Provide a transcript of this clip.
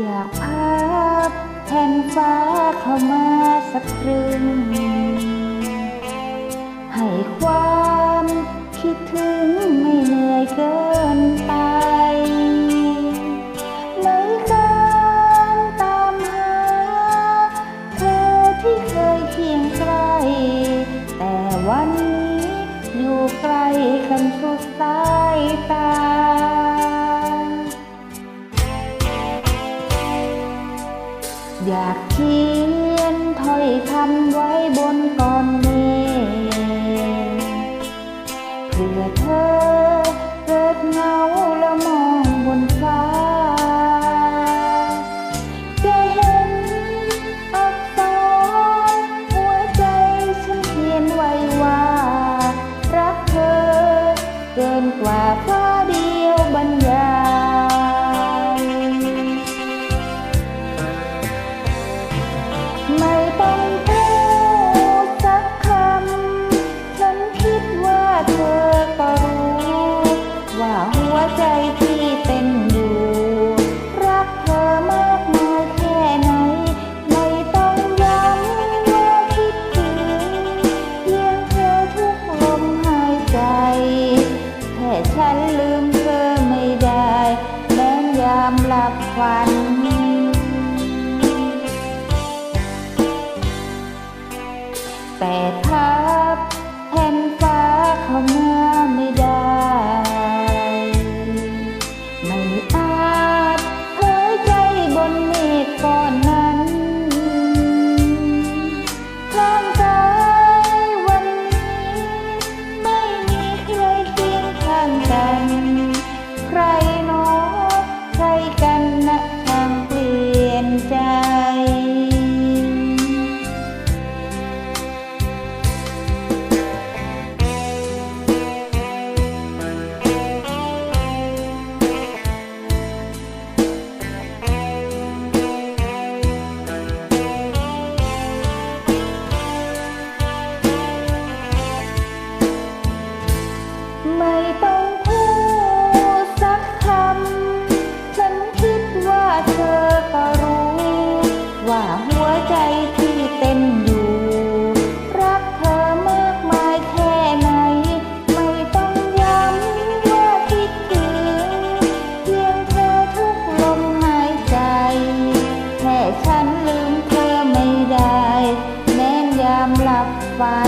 อยากพาแผ่นฟ้าเข้ามาสักครึ่ง ให้ความคิดถึงไม่เหนื่อยเกินไป ไม่การตามหา เธอที่เคยเคียงใกล้แต่วันนี้อยู่ไกลกันสุดสายากเขียนถ้อยคำไว้บนก้อนเมฆเพื่อเธอเกิดเงาแล้วมองบนฟ้า จะเห็นอักษรหัวใจฉันเขียนไว้ว่า รักเธอเกินกว่า เธอก็รู้ ว่าหัวใจที่เต้นอยู่ รักเธอมากมายแค่ไหน ไม่ต้องย้ำว่าคิดถึงเพียงเธอทุกลมหายใจแค่ฉันลืมเธอไม่ได้ แม้ยามหลับฝันแต่ทับแผ่นฟ้า ห